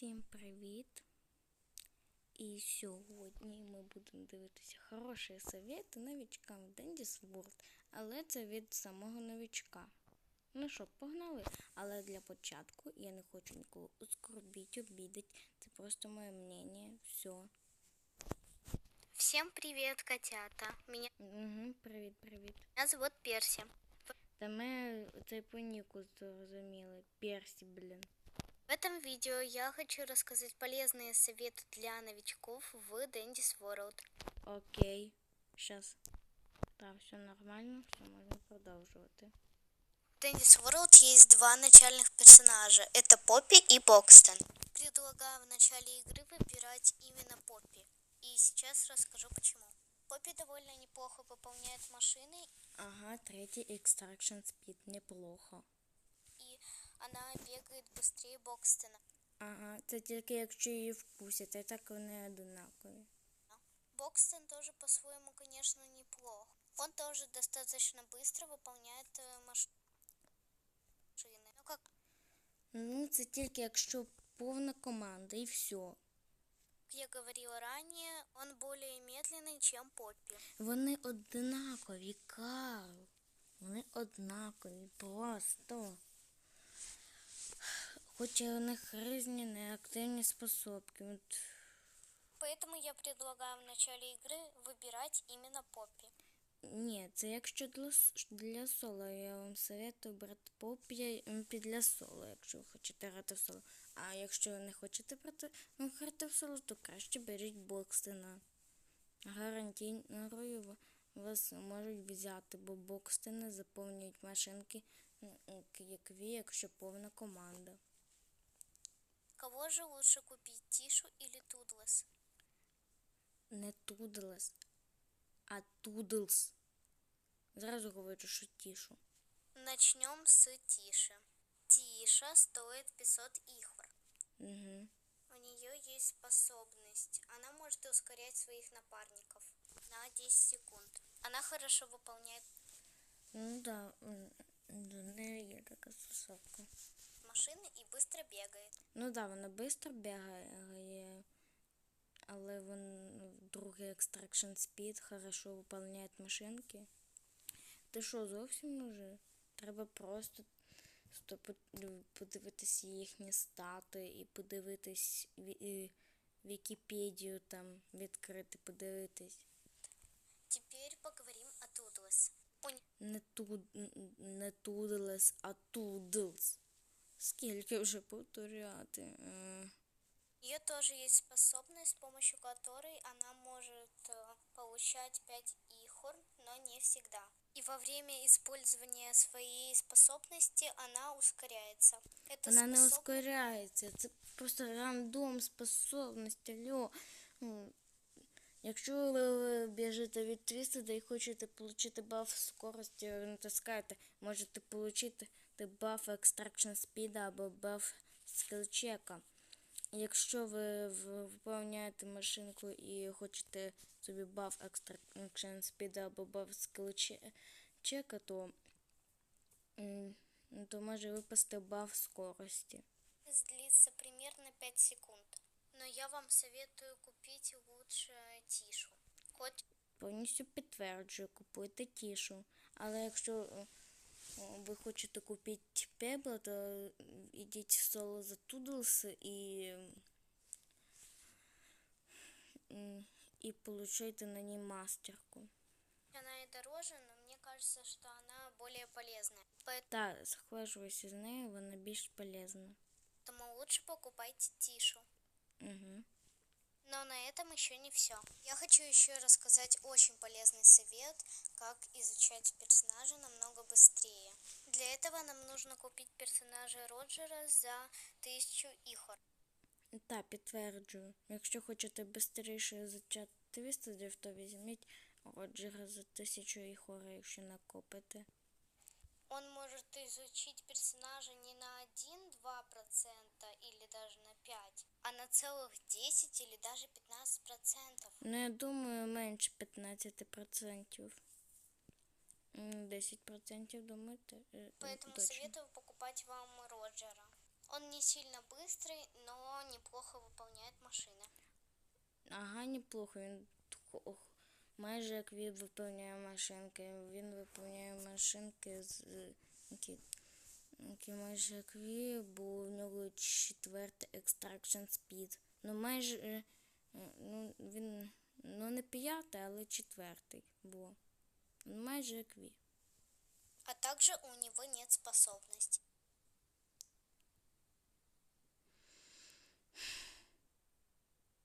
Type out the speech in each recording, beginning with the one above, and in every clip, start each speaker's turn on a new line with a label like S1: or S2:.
S1: Всім привіт! І сьогодні ми будемо дивитися хороші совєти новичкам в Дендіс World, але це від самого новичка. Ну що, погнали? Але для початку я не хочу нікого оскорбити, обідати. Це просто моє мнення. Все.
S2: Всем привет, котята. Меня,
S1: Угу, привіт, привіт.
S2: меня зовут Перси.
S1: Та ми цей по ніку зрозуміли. Персі, блін.
S2: В этом видео я хочу рассказать полезные советы для новичков в Dendis World.
S1: Окей. Щас. Так, все нормально, все можна продовжувати.
S2: В Dendis World есть два начальных персонажа. Это Поппи и Бокстон. Предлагаю в начале игры выбирать именно Поппи. И сейчас расскажу почему. Поппи довольно неплохо выполняет машины,
S1: Ага, третій extraction speed, неплохо
S2: и она бегает быстрее Бокстона.
S1: Ага, це тільки якщо її вкусять, а так вони одинакові.
S2: Бокстон тоже по-своему, конечно, неплох. Он тоже достаточно быстро выполняет э, машины. Ну, как
S1: Ну, це тільки якщо повна команда і все.
S2: я говорила ранее, он более медленный, чем Поппи.
S1: Вони однакові, Карл. Вони однакові, просто. Хоча у них різні неактивні способки. От
S2: Поэтому я предлагаю в начале игры выбирать именно Поппи.
S1: Ні, це якщо для, с- для соло, я вам советую брати поп'я для соло, якщо ви хочете грати в соло. А якщо ви не хочете брати, ну, грати в соло, то краще беріть Бокстена. Гарантійно ва- вас можуть взяти, бо Бокстени заповнюють машинки, м, м, як ви, якщо повна команда.
S2: Кого же лучше купить, Тишу или Тудлес?
S1: Не Тудлес, а Тудлс. Зразу говорю, що тішу.
S2: Начнем с Тиши. Тиша стоит 500 ихвар.
S1: Угу.
S2: У нее есть способность. Она может ускорять своих напарников на 10 секунд. Она хорошо выполняет
S1: Ну да, м, до неї є така стосовка.
S2: Машины и быстро бегает.
S1: Ну да, вона швидко бігає, але він другий extraction speed хорошо виконує машинки. Ти що, зовсім уже? Треба просто сто- подивитись їхні стати і подивитись і Вікіпедію там відкрити, подивитись.
S2: Теперь поговорим о Тудлес. Не
S1: туд, не тудлес, а тудлс. Скільки вже повторяти? Е,
S2: У нее тоже есть способность, с помощью которой она может э, получать 5 ихор, но не всегда. И во время использования своей способности она ускоряется. Это
S1: Вона не
S2: способ-
S1: ускоряється. Це просто рандом способність. Алло. Ну, Якщо ви біжите від твістеда і хочете отримати баф скорості, натискаєте, можете отримати баф extraction speed або баф скілчека. Якщо ви виповняєте машинку і хочете собі баф extraction speed або баф скілчека, то, то може випасти баф скорості.
S2: длится примерно 5 секунд. Но я вам советую купить. Хоть
S1: Повністю підтверджую, купуйте тішу. Але якщо о, о, ви хочете купити пебла, то йдіть в соло за Тудлс і, і получайте на ній мастерку.
S2: она и дороже, но мне кажется, что она более полезная.
S1: Та схважуюся з нею, вона більш полезна.
S2: Поэтому лучше покупайте Тишу.
S1: Угу.
S2: Но на этом еще не все. Я хочу еще рассказать очень полезный совет, как изучать персонажа намного быстрее. Для этого нам нужно купить персонажа Роджера за 1000 ихор.
S1: Та, підтверджую. Якщо хочете швидше зачати твістедів, то візьміть Роджера за тисячу іхора, якщо накопите.
S2: Он может изучить персонажа не на 1-2% или даже на 5, а на целых 10 или даже 15%.
S1: Ну, я думаю, менше 15%. М, 10% думаєте? Е,
S2: Поэтому
S1: точно.
S2: советую покупать вам Роджера. Он не сильно быстрый, но неплохо
S1: ага, неплохо. Він хо- майже як він виповняє машинки. Він виповняє машинки з які, які майже як він, бо у нього четвертий extraction speed. Ну майже е, ну він ну не п'ятий, але четвертий. Ну, майже як він.
S2: А также у него нет способностей.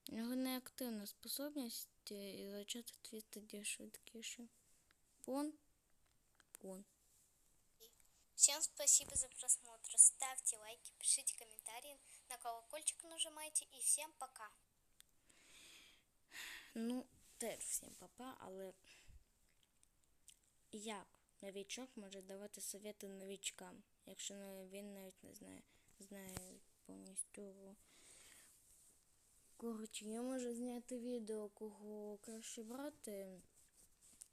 S1: У нього неактивна способність і зачати твіст тоді швидкіше. Пон. Пон.
S2: Всем спасибо за просмотр. Ставьте лайки, пишите комментарии, на колокольчик нажимайте и всем пока.
S1: Ну, теж всім папа, але як новічок може давати совєти новічкам, якщо він навіть не знає, знає повністю. Коротше, я можу зняти відео, кого краще брати.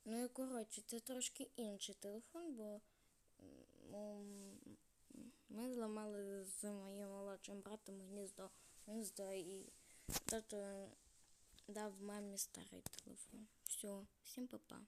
S1: Ну і коротше, це трошки інший телефон, бо ми зламали з моїм молодшим братом гніздо. Гніздо і тато дав мамі старий телефон. Все, всім па-па.